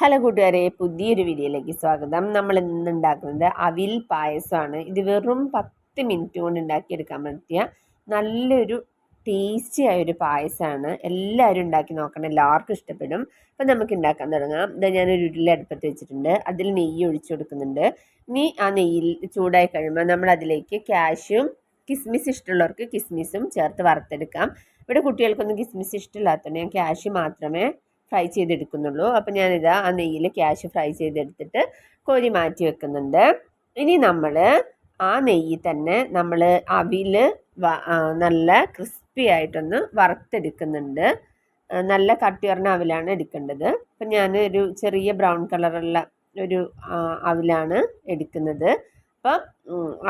Hello കൂട്ടുകാരെ പുതിയൊരു വീഡിയോയിലേക്ക് സ്വാഗതം. നമ്മൾ ഇന്ന് ഉണ്ടാക്കുന്നത് അവിൽ പായസമാണ്. ഇത് വെറും പത്ത് മിനിറ്റ് കൊണ്ട് ഉണ്ടാക്കിയെടുക്കാൻ പറ്റിയ നല്ലൊരു ടേസ്റ്റി ആയൊരു പായസമാണ്. എല്ലാവരും ഉണ്ടാക്കി നോക്കണം എല്ലാവർക്കും ഇഷ്ടപ്പെടും. അപ്പം നമുക്ക് ഉണ്ടാക്കാൻ തുടങ്ങാം. ഇത് ഞാനൊരു ഉരുളി അടുപ്പത്ത് വെച്ചിട്ടുണ്ട്. അതിൽ നെയ്യ് ഒഴിച്ചു കൊടുക്കുന്നുണ്ട്. ഇനി ആ നെയ്യിൽ ചൂടായി കഴിയുമ്പോൾ നമ്മൾ അതിലേക്ക് ക്യാഷും കിസ്മിസ് ഇഷ്ടമുള്ളവർക്ക് കിസ്മിസും ചേർത്ത് വറുത്തെടുക്കാം. ഇവിടെ കുട്ടികൾക്കൊന്നും കിസ്മിസ് ഇഷ്ടമില്ലാത്തതുകൊണ്ട് ഞാൻ ക്യാഷ് മാത്രമേ ഫ്രൈ ചെയ്തെടുക്കുന്നുള്ളൂ. അപ്പം ഞാനിതാ ആ നെയ്യിൽ ക്യാഷ് ഫ്രൈ ചെയ്തെടുത്തിട്ട് കോരി മാറ്റി വെക്കുന്നുണ്ട്. ഇനി നമ്മൾ ആ നെയ്യിൽ തന്നെ നമ്മൾ അവിൽ നല്ല ക്രിസ്പി ആയിട്ടൊന്ന് വറുത്തെടുക്കുന്നുണ്ട്. നല്ല കട്ടി പറഞ്ഞ അവിലാണ് എടുക്കേണ്ടത്. അപ്പം ഞാൻ ഒരു ചെറിയ ബ്രൗൺ കളറുള്ള ഒരു അവിലാണ് എടുക്കുന്നത്. അപ്പം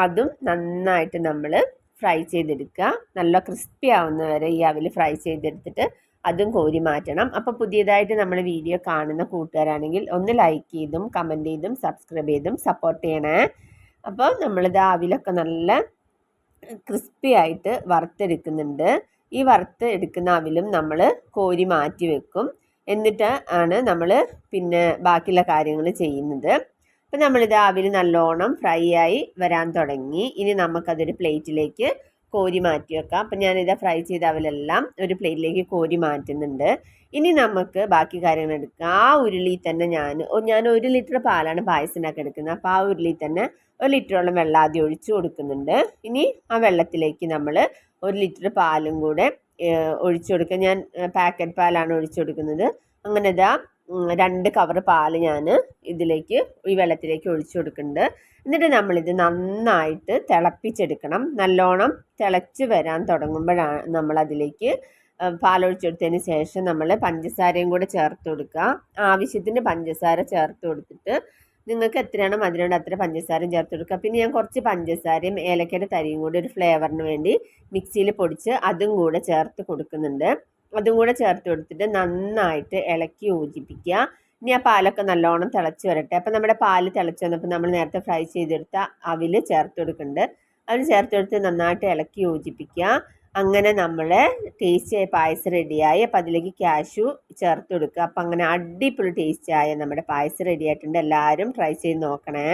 അതും നന്നായിട്ട് നമ്മൾ ഫ്രൈ ചെയ്തെടുക്കുക. നല്ല ക്രിസ്പി ആവുന്ന വരെ ഈ അവിൽ ഫ്രൈ ചെയ്തെടുത്തിട്ട് അതും കോരി മാറ്റണം. അപ്പോൾ പുതിയതായിട്ട് നമ്മൾ വീഡിയോ കാണുന്ന കൂട്ടുകാരാണെങ്കിൽ ഒന്ന് ലൈക്ക് ചെയ്തും കമന്റ് ചെയ്തും സബ്സ്ക്രൈബ് ചെയ്തും സപ്പോർട്ട് ചെയ്യണേ. അപ്പോൾ നമ്മളിത് അവിലൊക്കെ നല്ല ക്രിസ്പി ആയിട്ട് വറുത്തെടുക്കുന്നുണ്ട്. ഈ വറുത്ത് എടുക്കുന്ന അവിലും നമ്മൾ കോരി മാറ്റി വെക്കും. എന്നിട്ട് ആണ് നമ്മൾ പിന്നെ ബാക്കിയുള്ള കാര്യങ്ങൾ ചെയ്യുന്നത്. അപ്പം നമ്മളിത് അവിൽ നല്ലോണം ഫ്രൈ ആയി വരാൻ തുടങ്ങി. ഇനി നമുക്കതൊരു പ്ലേറ്റിലേക്ക് കോരി മാറ്റി വെക്കാം. അപ്പം ഞാനിത് ഫ്രൈ ചെയ്ത അവലെല്ലാം ഒരു പ്ലേറ്റിലേക്ക് കോരി മാറ്റുന്നുണ്ട്. ഇനി നമുക്ക് ബാക്കി കാര്യങ്ങൾ എടുക്കാം. ആ ഉരുളി തന്നെ ഞാൻ ഞാൻ ഒരു ലിറ്റർ പാലാണ് പായസത്തിനൊക്കെ എടുക്കുന്നത്. അപ്പോൾ ആ ഉരുളി തന്നെ ഒരു ലിറ്ററോളം വെള്ളം ആദ്യം ഒഴിച്ചു കൊടുക്കുന്നുണ്ട്. ഇനി ആ വെള്ളത്തിലേക്ക് നമ്മൾ ഒരു ലിറ്റർ പാലും കൂടെ ഒഴിച്ചു കൊടുക്കുക ഞാൻ പാക്കറ്റ് പാലാണ് ഒഴിച്ചു കൊടുക്കുന്നത്. അങ്ങനെ ഇതാ രണ്ട് കവർ പാൽ ഞാൻ ഇതിലേക്ക് ഈ വെള്ളത്തിലേക്ക് ഒഴിച്ചു കൊടുക്കുന്നുണ്ട്. എന്നിട്ട് നമ്മളിത് നന്നായിട്ട് തിളപ്പിച്ചെടുക്കണം. നല്ലോണം തിളച്ച് വരാൻ തുടങ്ങുമ്പോഴാണ് നമ്മളതിലേക്ക് പാലൊഴിച്ചെടുത്തതിന് ശേഷം നമ്മൾ പഞ്ചസാരയും കൂടെ ചേർത്ത് കൊടുക്കുക. ആവശ്യത്തിന് പഞ്ചസാര ചേർത്ത് കൊടുത്തിട്ട് നിങ്ങൾക്ക് എത്രയാണോ മധുരമുണ്ട് അത്ര പഞ്ചസാരയും ചേർത്ത് കൊടുക്കുക. പിന്നെ ഞാൻ കുറച്ച് പഞ്ചസാരയും ഏലക്കയുടെ തരിയും കൂടി ഒരു ഫ്ലേവറിന് വേണ്ടി മിക്സിയിൽ പൊടിച്ച് അതും കൂടെ ചേർത്ത് കൊടുക്കുന്നുണ്ട്. അതും കൂടെ ചേർത്ത് കൊടുത്തിട്ട് നന്നായിട്ട് ഇളക്കി യോജിപ്പിക്കുക. ഇനി ആ പാലൊക്കെ നല്ലോണം തിളച്ച് വരട്ടെ. അപ്പം നമ്മുടെ പാൽ തിളച്ച് വന്നപ്പോൾ നമ്മൾ നേരത്തെ ഫ്രൈ ചെയ്തെടുത്ത അവിൽ ചേർത്ത് കൊടുക്കുന്നുണ്ട്. അവിൽ ചേർത്ത് കൊടുത്ത് നന്നായിട്ട് ഇളക്കി യോജിപ്പിക്കുക. അങ്ങനെ നമ്മൾ ടേസ്റ്റിയായ പായസം റെഡിയായി. അപ്പോൾ അതിലേക്ക് ക്യാഷു ചേർത്ത് കൊടുക്കുക. അപ്പം അങ്ങനെ അടിപൊളി ടേസ്റ്റിയായ നമ്മുടെ പായസം റെഡിയായിട്ടുണ്ട്. എല്ലാവരും ട്രൈ ചെയ്ത് നോക്കണേ.